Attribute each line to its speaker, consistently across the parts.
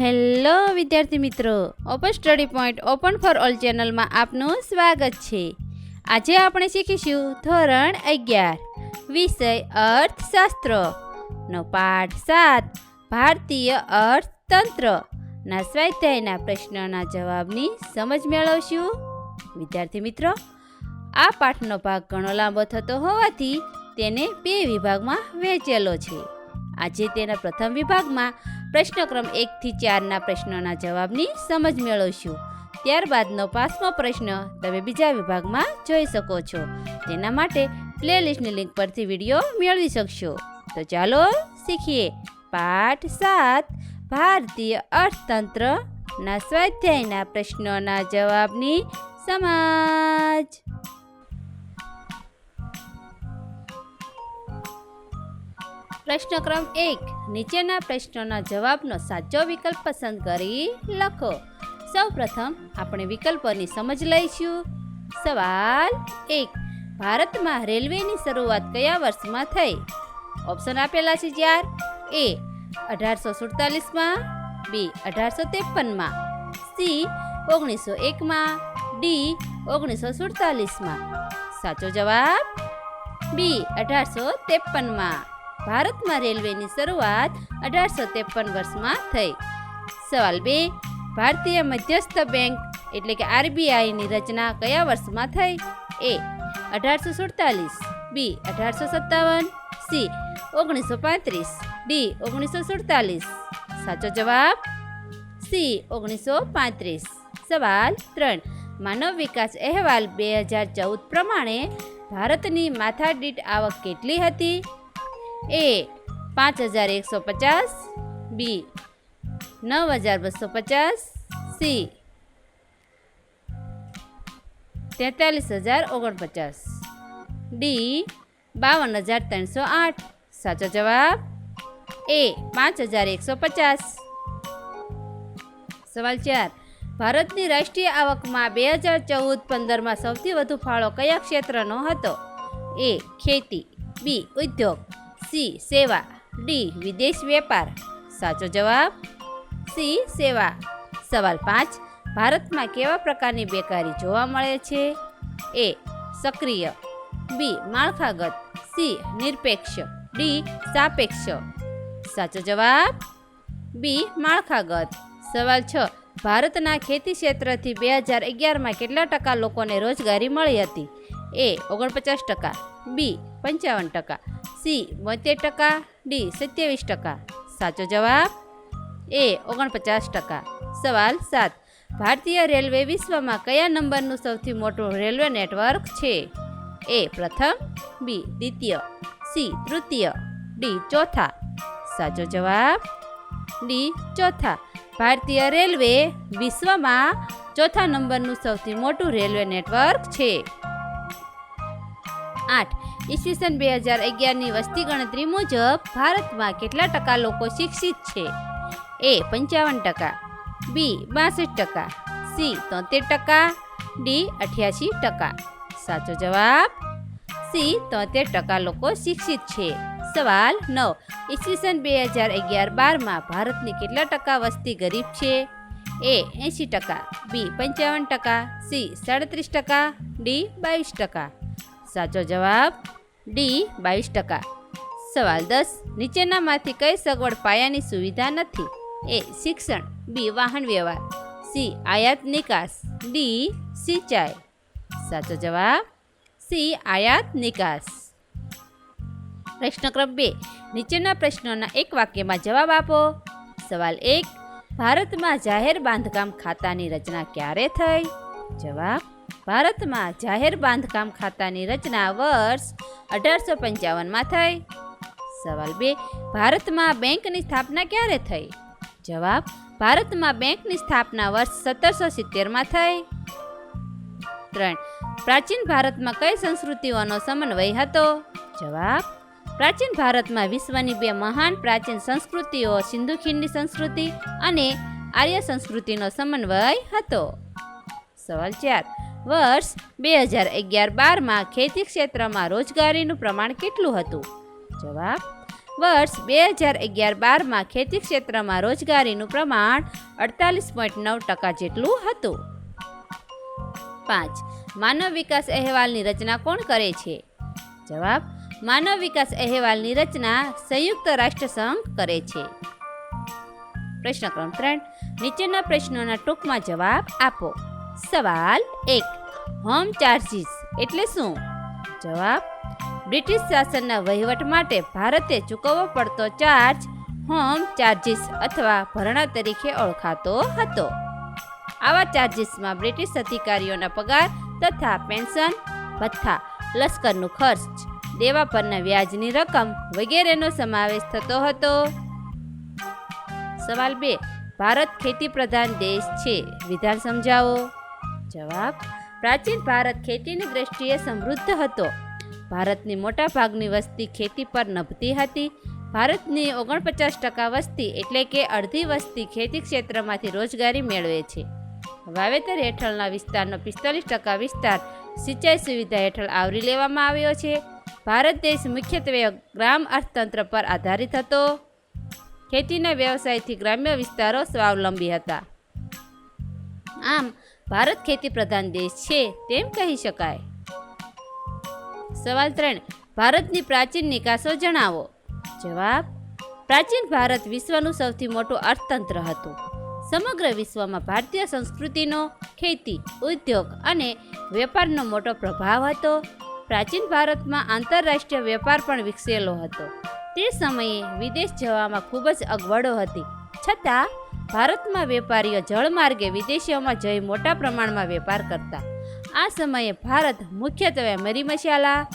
Speaker 1: Hello, વિદ્યાર્થી મિત્રો. Open study point open for all ચેનલમાં આપનું સ્વાગત છે. આજે આપણે શીખીશું ધોરણ અગિયાર, વિષય અર્થશાસ્ત્ર. નો પાઠ સાત, ભારતીય અર્થતંત્ર. ના સ્વાધ્યાયના પ્રશ્નના જવાબની સમજ મેળવશું. વિદ્યાર્થી મિત્રો, આ પાઠનો ભાગ ઘણો લાંબો થતો હોવાથી તેને બે વિભાગમાં વહેંચેલો છે. આજે તેના પ્રથમ વિભાગમાં પ્રશ્નક્રમ એકથી ચારના પ્રશ્નોના જવાબની સમજ મેળવશું. ત્યારબાદનો પાંચમો પ્રશ્ન તમે બીજા વિભાગમાં જોઈ શકો છો. તેના માટે પ્લેલિસ્ટની લિંક પરથી વીડિયો મેળવી શકશો. તો ચાલો શીખીએ. પાઠ સાત. ભારતીય અર્થતંત્રના સ્વાધ્યાયના પ્રશ્નોના જવાબની સમજ. પ્રશ્ન ક્રમ એક, નીચેના પ્રશ્નોના જવાબનો સાચો વિકલ્પ પસંદ કરી લખો. સૌપ્રથમ આપણે વિકલ્પોની સમજ લઈશું. સવાલ એક, ભારતમાં રેલવેની શરૂઆત કયા વર્ષમાં થઈ? ઓપ્શન આપેલા છે જ્યાર. એ, અઢારસો સુડતાલીસમાં, બી, અઢારસો ત્રેપનમાં, સી, ઓગણીસો એકમાં, ડી, ઓગણીસો સુડતાલીસમાં. સાચો જવાબ? બી, અઢારસો ત્રેપનમાં. ભારતમાં રેલવેની શરૂઆત અઢારસો ત્રેપન વર્ષમાં થઈ. સવાલ બે, ભારતીય મધ્યસ્થ બેંક એટલે કે આરબીઆઈની રચના કયા વર્ષમાં થઈ? એ, અઢારસો સુડતાલીસ, બી, અઢારસો સત્તાવન, સી, ઓગણીસો પાંત્રીસ, ડી, ઓગણીસો સુડતાલીસ. સાચો જવાબ? સી, ઓગણીસો પાંત્રીસ. સવાલ ત્રણ, માનવ વિકાસ અહેવાલ બે હજાર ચૌદ પ્રમાણે ભારતની માથાદીઠ આવક કેટલી હતી? એ પાંચ હજાર એકસો પચાસ, બી નવ હજાર બસો પચાસ, સી તેતાલીસ હજાર ઓગણપચાસ, ડી બાવન હજાર ત્રણસો આઠ. સાચો જવાબ એ પાંચ હજાર એકસો પચાસ. સવાલ ચાર. ભારતની રાષ્ટ્રીય આવકમાં બે હજાર ચૌદ પંદરમાં સૌથી વધુ ફાળો કયા ક્ષેત્રનો હતો? એ ખેતી, બી ઉદ્યોગ સી, સેવા. ડી, વિદેશ વેપાર. સાચો જવાબ? સી, સેવા. સવાલ પાંચ, ભારતમાં કેવા પ્રકારની બેકારી જોવા મળે છે? એ, સક્રિય. બી, માળખાગત. સી, નિરપેક્ષ. ડી, સાપેક્ષ. સાચો જવાબ? બી, માળખાગત. સવાલ છ, ભારતના ખેતી ક્ષેત્રથી બે હજાર અગિયારમાં કેટલા ટકા લોકોને રોજગારી મળી હતી? એ ઓગણપચાસ ટકા, બી પંચાવન ટકા, સી બોતેર ટકા, ડી સત્યાવીસ ટકા. સાચો જવાબ? એ ઓગણપચાસ ટકા. સવાલ સાત. ભારતીય રેલવે વિશ્વમાં કયા નંબરનું સૌથી મોટું રેલવે નેટવર્ક છે? એ પ્રથમ, બી દ્વિતીય, સી તૃતીય, ડી ચોથા. સાચો જવાબ? ડી ચોથા. ભારતીય રેલવે વિશ્વમાં ચોથા નંબરનું સૌથી મોટું રેલવે નેટવર્ક છે. આઠ. ઈસવીસન બે હજાર અગિયારની વસ્તી ગણતરી મુજબ ભારતમાં કેટલા ટકા લોકો શિક્ષિત છે? એ પંચાવન ટકા. બી બાસઠ ટકા. સી તોતેર ટકા. ડી અઠ્યાસી ટકા. સાચો જવાબ? સી તોતેર ટકા લોકો શિક્ષિત છે. સવાલ નવ. ઈસવીસન બે હજાર અગિયાર બારમાં ભારતની કેટલા ટકા વસ્તી ગરીબ છે? એ એંશી ટકા. બી પંચાવન ટકા. સી સાડત્રીસ ટકા. ડી બાવીસ ટકા. સાચો જવાબ ડી, બાવીસ ટકા. સવાલ દસ, નીચેનામાંથી કઈ સગવડ પાયાની સુવિધા નથી? એ, શિક્ષણ. બી, વાહન વ્યવહાર. સી, આયાત નિકાસ. ડી, સિંચાઈ. સાચો જવાબ સી, આયાત નિકાસ. પ્રશ્ન ક્રમ બે, નીચેના પ્રશ્નોના એક વાક્યમાં જવાબ આપો. સવાલ એક, ભારતમાં જાહેર બાંધકામ ખાતાની રચના ક્યારે થઈ? જવાબ ભારતમાં જાહેર બાંધકામ ખાતાની રચના વર્ષ અઢારસો પંચાવનમાં થઈ. સવાલ બે, ભારતમાં બેંકની સ્થાપના ક્યારે થઈ? જવાબ, ભારતમાં બેંકની સ્થાપના વર્ષ સત્તરસો સિત્તેરમાં થઈ. ત્રણ, પ્રાચીન ભારતમાં કઈ સંસ્કૃતિઓનો સમન્વય હતો? જવાબ, પ્રાચીન ભારતમાં વિશ્વની બે મહાન પ્રાચીન સંસ્કૃતિઓ, સિંધુ ખીણની સંસ્કૃતિ અને આર્ય સંસ્કૃતિનો સમન્વય હતો. સવાલ ચાર વર્ષ બે હજાર અગિયાર બારમાં ખેતી ક્ષેત્રમાં રોજગારીનું પ્રમાણ કેટલું હતું? જવાબ, વર્ષ બે હજાર અગિયાર બારમાં ખેતી ક્ષેત્રમાં રોજગારીનું પ્રમાણ અડતાલીસ પોઈન્ટ નવ ટકા જેટલું હતું. પાંચ, માનવ વિકાસ અહેવાલની રચના કોણ કરે છે? જવાબ, માનવ વિકાસ અહેવાલની રચના સંયુક્ત રાષ્ટ્રસંઘ કરે છે. પ્રશ્ન ક્રમ ત્રણ, નીચેના પ્રશ્નોના ટૂંકમાં જવાબ આપો. સવાલ એક. હોમ ચાર્જીસ એટલે શું? જવાબ, બ્રિટિશ શાસનના વહીવટ માટે ભારતે ચૂકવવો પડતો ચાર્જ હોમ ચાર્જીસ અથવા ભરણા તરીકે ઓળખાતો હતો. આવા ચાર્જીસમાં બ્રિટિશ અધિકારીઓના પગાર તથા પેન્શન ભથ્થા, લશ્કરનું ખર્ચ, દેવા પરના વ્યાજની રકમ વગેરેનો સમાવેશ થતો હતો. સવાલ બે. ભારત ખેતી પ્રધાન દેશ છે. વિધાન સમજાવો. જવાબ, પ્રાચીન ભારત ખેતીની દ્રષ્ટિએ સમૃદ્ધ હતો. ભારતની મોટા ભાગની વસ્તી ખેતી પર નભતી હતી. ભારતની ઓગણપચાસ ટકા વસ્તી એટલે કે અડધી વસ્તી ખેતી ક્ષેત્રમાંથી રોજગારી મેળવે છે. વાવેતર હેઠળના વિસ્તારનો પિસ્તાલીસ ટકા વિસ્તાર સિંચાઈ સુવિધા હેઠળ આવરી લેવામાં આવ્યો છે. ભારત દેશ મુખ્યત્વે ગ્રામ અર્થતંત્ર પર આધારિત હતો. ખેતીના વ્યવસાયથી ગ્રામ્ય વિસ્તારો સ્વાવલંબી હતા. આમ ભારત ખેતી પ્રધાન દેશ છે તેમ કહી શકાય. સવાલ ત્રણ, ભારતની પ્રાચીન નિકાસો જણાવો. જવાબ, પ્રાચીન ભારત વિશ્વનું સૌથી મોટું અર્થતંત્ર હતું. સમગ્ર વિશ્વમાં ભારતીય સંસ્કૃતિનો, ખેતી, ઉદ્યોગ અને વેપારનો મોટો પ્રભાવ હતો. પ્રાચીન ભારતમાં આંતરરાષ્ટ્રીય વેપાર પણ વિકસેલો હતો. તે સમયે વિદેશ જવામાં ખૂબ જ અગવડો હતી. છતાં, ભારતમાં વેપારીઓ જળમાર્ગે વિદેશીઓમાં જઈ મોટા પ્રમાણમાં વેપાર કરતા. આ સમયે ભારત મુખ્યત્વે મરી મસાલા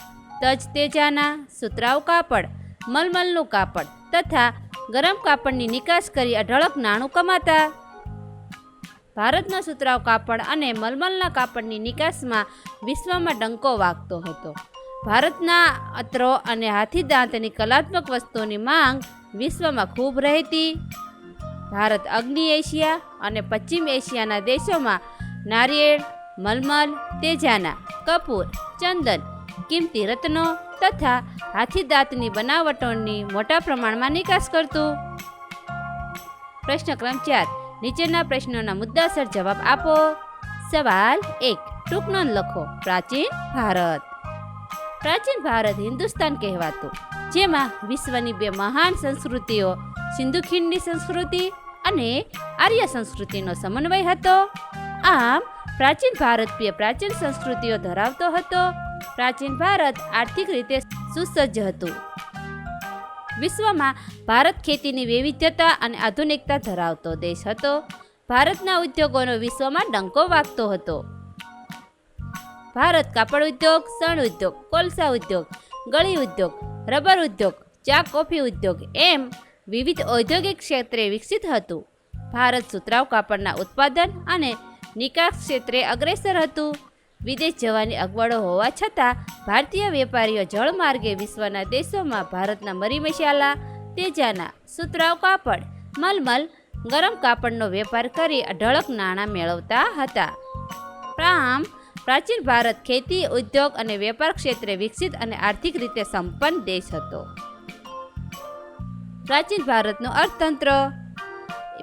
Speaker 1: તજ તેજાના, સુતરાઉ કાપડ, મલમલનું કાપડ તથા ગરમ કાપડની નિકાસ કરી અઢળક નાણું કમાતા. ભારતના સુતરાઉ કાપડ અને મલમલના કાપડની નિકાસમાં વિશ્વમાં ડંકો વાગતો હતો. ભારતના અત્રો અને હાથીદાંતની કલાત્મક વસ્તુઓની માંગ વિશ્વમાં ખૂબ રહેતી. ભારત અગ્નિ એશિયા અને પશ્ચિમ એશિયાના દેશોમાં નારિયેળ, મલમલ, તેજાના, કપૂર, ચંદન, કિંમતી રત્નો તથા હાથી દાંતની બનાવટોની મોટા પ્રમાણમાં નિકાસ કરતું. પ્રશ્ન ક્રમ ચાર. નીચેના પ્રશ્નોના મુદ્દાસર જવાબ આપો. સવાલ એક. ટૂંક નોંધ લખો. પ્રાચીન ભારત. પ્રાચીન ભારત હિન્દુસ્તાન કહેવાતું, જેમાં વિશ્વની બે મહાન સંસ્કૃતિઓ સિંધુ ખીણની સંસ્કૃતિ અને આર્ય સંસ્કૃતિનો સમન્વય હતો. આમ, પ્રાચીન ભારત પ્રાચીન સંસ્કૃતિઓ ધરાવતો હતો. પ્રાચીન ભારત આર્થિક રીતે સુસજ્જ હતું. વિશ્વમાં ભારત ખેતીની વૈવિધ્યતા અને આધુનિકતા ધરાવતો દેશ હતો. ભારતના ઉદ્યોગોનો વિશ્વમાં ડંકો વાગતો હતો. ભારત કાપડ ઉદ્યોગ, સણ ઉદ્યોગ, કોલસા ઉદ્યોગ, ગળી ઉદ્યોગ, રબર ઉદ્યોગ, ચા કોફી ઉદ્યોગ એમ વિવિધ ઔદ્યોગિક ક્ષેત્રે વિકસિત હતું. ભારત સુતરાઉ કાપડના ઉત્પાદન અને નિકાસ ક્ષેત્રે અગ્રેસર હતું. વિદેશ જવાની અગવડો હોવા છતાં, ભારતીય વેપારીઓ જળમાર્ગે વિશ્વના દેશોમાં ભારતના મરી મસાલા તેજાના સુતરાઉ કાપડ, મલમલ, ગરમ કાપડનો વેપાર કરી અઢળક નાણાં મેળવતા હતા. આમ પ્રાચીન ભારત ખેતી, ઉદ્યોગ અને વેપાર ક્ષેત્રે વિકસિત અને આર્થિક રીતે સંપન્ન દેશ હતો. પ્રાચીન ભારતનું અર્થતંત્ર.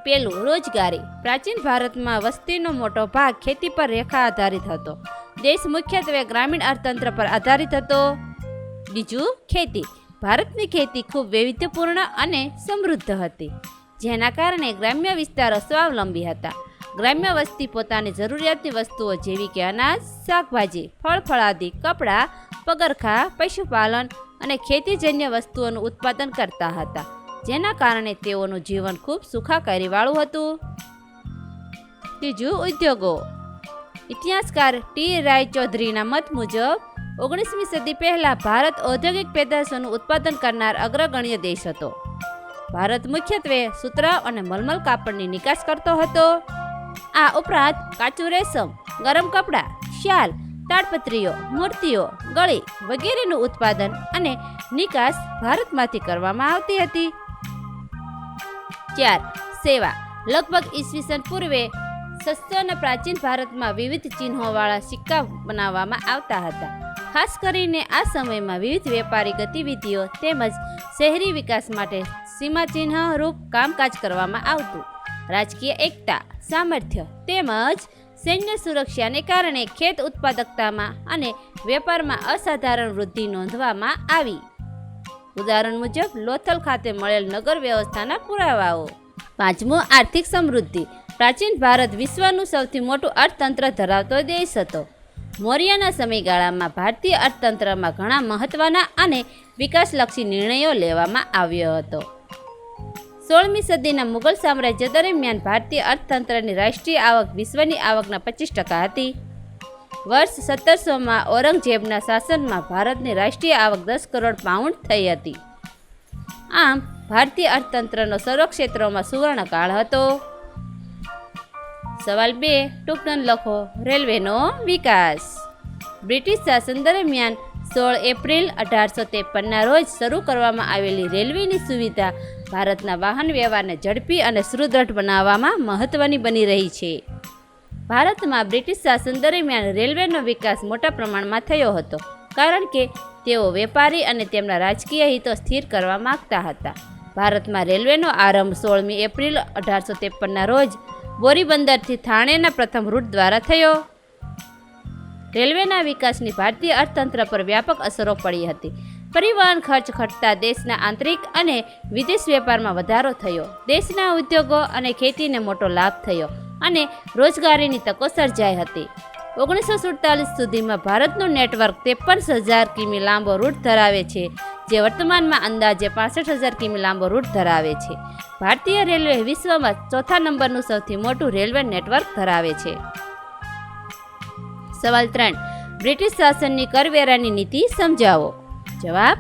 Speaker 1: પેલું રોજગારી. પ્રાચીન ભારતમાં વસ્તીનો મોટો ભાગ ખેતી પર રેખા આધારિત હતો. દેશ મુખ્યત્વે ગ્રામીણ અર્થતંત્ર પર આધારિત હતો. બીજું ખેતી. ભારતની ખેતી ખૂબ વૈવિધ્યપૂર્ણ અને સમૃદ્ધ હતી. જેના કારણે ગ્રામ્ય વિસ્તારો સ્વાવલંબી હતા. ગ્રામ્ય વસ્તી પોતાની જરૂરિયાતની વસ્તુઓ જેવી કે અનાજ, શાકભાજી ફળ ફળાદી કપડાં, પગરખા, પશુપાલન અને ખેતીજન્ય વસ્તુઓનું ઉત્પાદન કરતા હતા. જેના કારણે તેઓનું જીવન ખૂબ સુખાકારીવાળું હતું. ત્રીજું, ઉદ્યોગો. ઇતિહાસકાર ટી. રાય ચૌધરીના મત મુજબ, ઓગણીસમી સદી પહેલાં ભારત ઔદ્યોગિક પેદાશોનું ઉત્પાદન કરનાર અગ્રગણ્ય દેશ હતો. ભારત મુખ્યત્વે સુતરાઉ અને મલમલ કાપડની નિકાસ કરતો હતો. આ ઉપરાંત કાચું રેશમ, ગરમ કપડાં, શાલ, તાડપત્રીઓ, મૂર્તિઓ, ગળી વગેરેનું ઉત્પાદન અને નિકાસ ભારતમાંથી કરવામાં આવતી હતી. ચાર. સેવા. લગભગ ઈસવીસન પૂર્વે સસ્તો પ્રાચીન ભારતમાં વિવિધ ચિહ્નોવાળા સિક્કા બનાવવામાં આવતા હતા. ખાસ કરીને આ સમયમાં વિવિધ વેપારી ગતિવિધિઓ તેમજ શહેરી વિકાસ માટે સીમાચિહ્ન રૂપ કામકાજ કરવામાં આવતું. રાજકીય એકતા, સામર્થ્ય તેમજ સૈન્ય સુરક્ષાને કારણે ખેત ઉત્પાદકતામાં અને વેપારમાં અસાધારણ વૃદ્ધિ નોંધવામાં આવી. ઉદાહરણ મુજબ, લોથલ ખાતે મળેલ નગર વ્યવસ્થાના પુરાવાઓ. પાંચમું, આર્થિક સમૃદ્ધિ. પ્રાચીન ભારત વિશ્વનું સૌથી મોટું અર્થતંત્ર ધરાવતો દેશ હતો. મૌર્યના સમયગાળામાં ભારતીય અર્થતંત્રમાં ઘણા મહત્ત્વના અને વિકાસલક્ષી નિર્ણયો લેવામાં આવ્યો હતો. સોળમી સદીના મુગલ સામ્રાજ્ય દરમિયાન ભારતીય અર્થતંત્રની રાષ્ટ્રીય આવક વિશ્વની આવકના પચીસ ટકા હતી. વર્ષ સત્તરસોમાં ઔરંગઝેબના શાસનમાં ભારતની રાષ્ટ્રીય આવક દસ કરોડ પાઉન્ડ થઈ હતી. આમ, ભારતીય અર્થતંત્રનો સર્વ ક્ષેત્રોમાં સુવર્ણકાળ હતો. સવાલ બે, ટૂંકન લખો, રેલવેનો વિકાસ. બ્રિટિશ શાસન દરમિયાન સોળ એપ્રિલ અઢારસો ત્રેપનના રોજ શરૂ કરવામાં આવેલી રેલવેની સુવિધા ભારતના વાહન વ્યવહારને ઝડપી અને સુદૃઢ બનાવવામાં મહત્ત્વની બની રહી છે. ભારતમાં બ્રિટિશ શાસન દરમિયાન રેલવેનો વિકાસ મોટા પ્રમાણમાં થયો હતો, કારણ કે તેઓ વેપારી અને તેમના રાજકીય હિતો સ્થિર કરવા માગતા હતા. ભારતમાં રેલવેનો આરંભ સોળમી એપ્રિલ અઢારસો ત્રેપનના રોજ બોરીબંદરથી થાણેના પ્રથમ રૂટ દ્વારા થયો. રેલવેના વિકાસની ભારતીય અર્થતંત્ર પર વ્યાપક અસરો પડી હતી. પરિવહન ખર્ચ ઘટતા દેશના આંતરિક અને વિદેશ વેપારમાં વધારો થયો. દેશના ઉદ્યોગો અને ખેતીને મોટો લાભ થયો. અને રોજગારીની તકો સર્જાઈ હતી. ઓગણીસો સુડતાલીસ સુધીમાં ભારતનું નેટવર્ક ત્રેપન હજાર કિમી લાંબો રૂટ ધરાવે છે, જે વર્તમાનમાં અંદાજે પાસઠ હજાર કિમી લાંબો રૂટ ધરાવે છે. ભારતીય રેલવે વિશ્વમાં ચોથા નંબરનું સૌથી મોટું રેલવે નેટવર્ક ધરાવે છે. સવાલ ત્રણ, બ્રિટિશ શાસનની કરવેરાની નીતિ સમજાવો. જવાબ,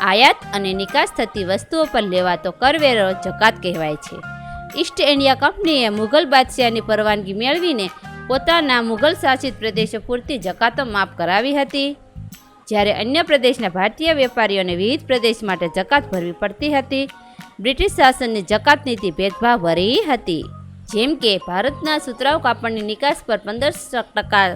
Speaker 1: આયાત અને નિકાસ થતી વસ્તુઓ પર લેવાતો કરવેરો જકાત કહેવાય છે. ઈસ્ટ ઇન્ડિયા કંપનીએ મુઘલ બાદશાહની પરવાનગી મેળવીને પોતાના મુઘલ શાસિત પ્રદેશો પૂરતી જકાતો માફ કરાવી હતી. જ્યારે અન્ય પ્રદેશના ભારતીય વેપારીઓને વિવિધ પ્રદેશ માટે જકાત ભરવી પડતી હતી. બ્રિટિશ શાસનની જકાત નીતિ ભેદભાવ ભરી હતી. જેમ કે ભારતના સુતરાઉ કાપડની નિકાસ પર પંદર ટકા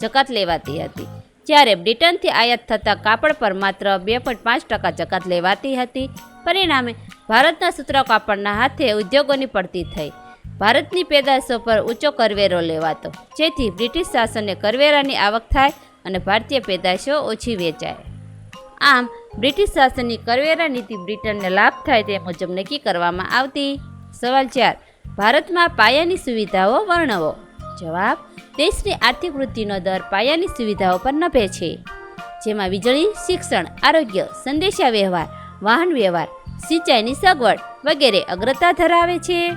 Speaker 1: જકાત લેવાતી હતી. જ્યારે બ્રિટનથી આયાત થતા કાપડ પર માત્ર બે પોઈન્ટ પાંચ ટકા જકાત લેવાતી હતી. પરિણામે ભારતના સૂત્રો કાપડના હાથે ઉદ્યોગોની પડતી થઈ. ભારતની પેદાશો પર ઊંચો કરવેરો લેવાતો. જેથી બ્રિટિશ શાસનને કરવેરાની આવક થાય અને ભારતીય પેદાશો ઓછી વેચાય. આમ, બ્રિટિશ શાસનની કરવેરા નીતિ બ્રિટનને લાભ થાય તે મુજબ નક્કી કરવામાં આવતી. સવાલ ચાર, ભારતમાં પાયાની સુવિધાઓ વર્ણવો? જવાબ, દેશની આર્થિક વૃદ્ધિનો દર પાયાની સુવિધાઓ પર નભે છે. જેમાં વીજળી, શિક્ષણ, આરોગ્ય સંદેશા વ્યવહાર વાહન વ્યવહાર સિંચાઈની સગવડ વગેરે અગ્રતા ધરાવે છે.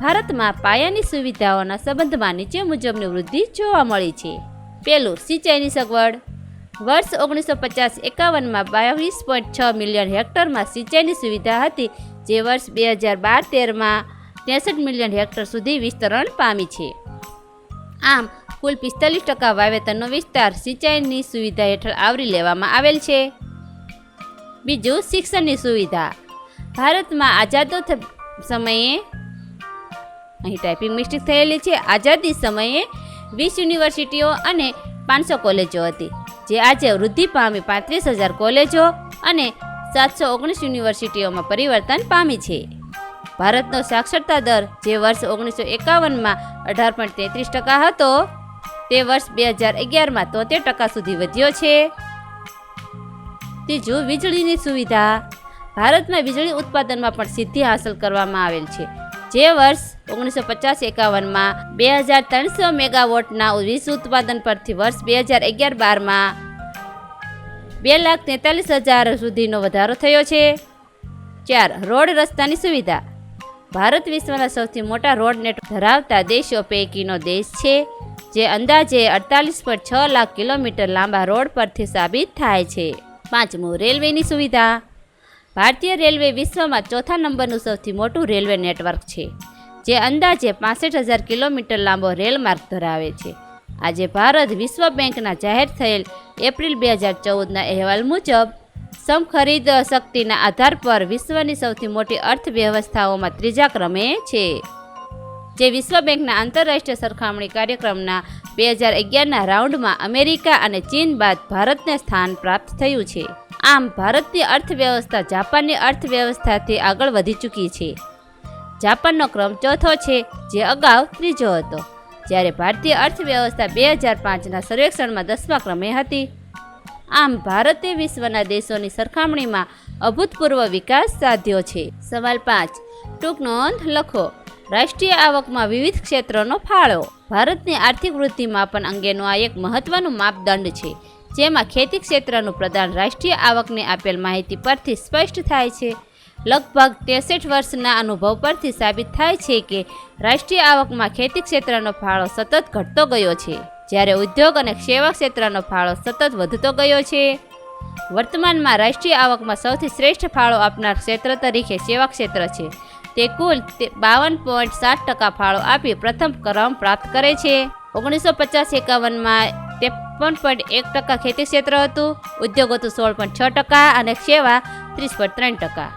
Speaker 1: ભારતમાં પાયાની સુવિધાઓના સંબંધમાં નીચે મુજબની વૃદ્ધિ જોવા મળી છે. પહેલું સિંચાઈની સગવડ. વર્ષ ઓગણીસો પચાસ એકાવનમાં બાવીસ પોઈન્ટ છ મિલિયન હેક્ટરમાં સિંચાઈની સુવિધા હતી, જે વર્ષ બે હજાર બાર તેરમાં ત્રેસઠ મિલિયન હેક્ટર સુધી વિસ્તરણ પામી છે. આમ, કુલ પિસ્તાલીસ ટકા વાવેતરનો વિસ્તાર સિંચાઈની સુવિધા હેઠળ આવરી લેવામાં આવેલ છે. બીજું શિક્ષણની સુવિધા. ભારતમાં આઝાદો સમયે, અહીં ટાઈપિંગ મિસ્ટેક થયેલી છે, આઝાદી સમયે વીસ યુનિવર્સિટીઓ અને પાંચસો કોલેજો હતી, જે આજે વૃદ્ધિ પામી પાંત્રીસ હજાર કોલેજો અને સાતસો ઓગણીસ યુનિવર્સિટીઓમાં પરિવર્તન પામી છે. ભારતનો સાક્ષરતા દર જે વર્ષ ઓગણીસો એકાવનમાં અઢાર પોઈન્ટ તેત્રીસ ટકા હતો, તે વર્ષ બે હજાર અગિયારમાં તોતેર ટકા સુધી વધ્યો છે. ત્રીજું વીજળીની સુવિધા ભારતમાં વીજળી ઉત્પાદનમાં પણ સિદ્ધિ હાંસલ કરવામાં આવેલ છે. જે વર્ષ ઓગણીસો પચાસ એકાવનમાં બે હજાર ત્રણસો મેગાવોટના વીજ ઉત્પાદન પરથી વર્ષ બે હજાર અગિયાર બારમાં બે લાખ તેતાલીસ હજાર સુધીનો વધારો થયો છે. ચાર, રોડ રસ્તાની સુવિધા. ભારત વિશ્વના સૌથી મોટા રોડ નેટ ધરાવતા દેશો પૈકીનો દેશ છે, જે અંદાજે અડતાલીસ પોઈન્ટ છ લાખ કિલોમીટર લાંબા રોડ પરથી સાબિત થાય છે. પાંચમું, રેલવેની સુવિધા. ભારતીય રેલવે વિશ્વમાં ચોથા નંબરનું સૌથી મોટું રેલવે નેટવર્ક છે, જે અંદાજે પાસઠ હજાર કિલોમીટર લાંબો રેલ માર્ગ ધરાવે છે. આજે ભારત વિશ્વ બેંકના જાહેર થયેલ એપ્રિલ બે હજાર ચૌદના અહેવાલ મુજબ સમખરીદ શક્તિના આધાર પર વિશ્વની સૌથી મોટી અર્થવ્યવસ્થાઓમાં ત્રીજા ક્રમે છે. જે વિશ્વ બેંકના આંતરરાષ્ટ્રીય સરખામણી કાર્યક્રમના બે હજાર અગિયારના રાઉન્ડમાં અમેરિકા અને ચીન બાદ ભારતને સ્થાન પ્રાપ્ત થયું છે. આમ, ભારતની અર્થવ્યવસ્થા જાપાનની અર્થવ્યવસ્થાથી આગળ વધી ચૂકી છે. જાપાનનો ક્રમ ચોથો છે, જે અગાઉ ત્રીજો હતો, જ્યારે ભારતીય અર્થવ્યવસ્થા બે હજાર પાંચના સર્વેક્ષણમાં દસમા ક્રમે હતી. આમ, ભારતે વિશ્વના દેશોની સરખામણીમાં અભૂતપૂર્વ વિકાસ સાધ્યો છે. સવાલ પાંચ, ટૂંક નોંધ લખો. રાષ્ટ્રીય આવકમાં વિવિધ ક્ષેત્રોનો ફાળો. ભારતની આર્થિક વૃદ્ધિ માપન અંગેનું આ એક મહત્વનું માપદંડ છે, જેમાં ખેતી ક્ષેત્રનું પ્રદાન રાષ્ટ્રીય આવકને આપેલ માહિતી પરથી સ્પષ્ટ થાય છે. લગભગ ત્રેસઠ વર્ષના અનુભવ પરથી સાબિત થાય છે કે રાષ્ટ્રીય આવકમાં ખેતી ક્ષેત્રનો ફાળો સતત ઘટતો ગયો છે, જ્યારે ઉદ્યોગ અને સેવા ક્ષેત્રનો ફાળો સતત વધતો ગયો છે. વર્તમાનમાં રાષ્ટ્રીય આવકમાં સૌથી શ્રેષ્ઠ ફાળો આપનાર ક્ષેત્ર તરીકે સેવા ક્ષેત્ર છે તે કુલ બાવન પોઈન્ટ સાત ટકા ફાળો આપી પ્રથમ ક્રમ પ્રાપ્ત કરે છે. ઓગણીસો પચાસ એકાવનમાં ત્રેપન પોઈન્ટ એક ટકા ખેતી ક્ષેત્ર હતું. ઉદ્યોગ હતું સોળ પોઈન્ટ છ ટકા અને સેવા ત્રીસ પોઈન્ટ ત્રણ ટકા.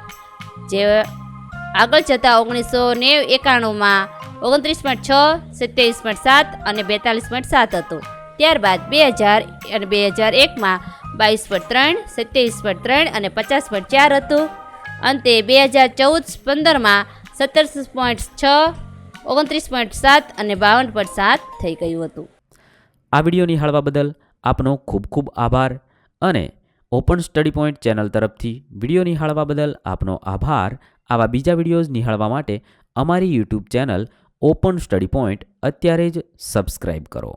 Speaker 1: જે આગળ જતાં ઓગણીસો નેવ એકાણુંમાં ઓગણત્રીસ પોઈન્ટ છ, સત્યાવીસ પોઈન્ટ સાત અને બેતાલીસ પોઈન્ટ સાત હતું. ત્યારબાદ બે હજાર અને બે હજાર એકમાં બાવીસ પોઈન્ટ ત્રણ, સત્યાવીસ પોઈન્ટ ત્રણ અને પચાસ પોઈન્ટ ચાર હતું. અંતે બે હજાર ચૌદ પંદરમાં સત્તર પોઈન્ટ છ, ઓગણત્રીસ પોઈન્ટ સાત અને બાવન પોઈન્ટ સાત થઈ ગયું હતું.
Speaker 2: આ વીડિયો નિહાળવા બદલ આપનો ખૂબ ખૂબ આભાર અને ઓપન સ્ટડી પોઈન્ટ ચેનલ તરફથી વીડિયો નિહાળવા બદલ આપનો આભાર. આવા બીજા વિડીયોઝ નિહાળવા માટે અમારી YouTube channel open study point અત્યારે જ સબસ્ક્રાઈબ કરો.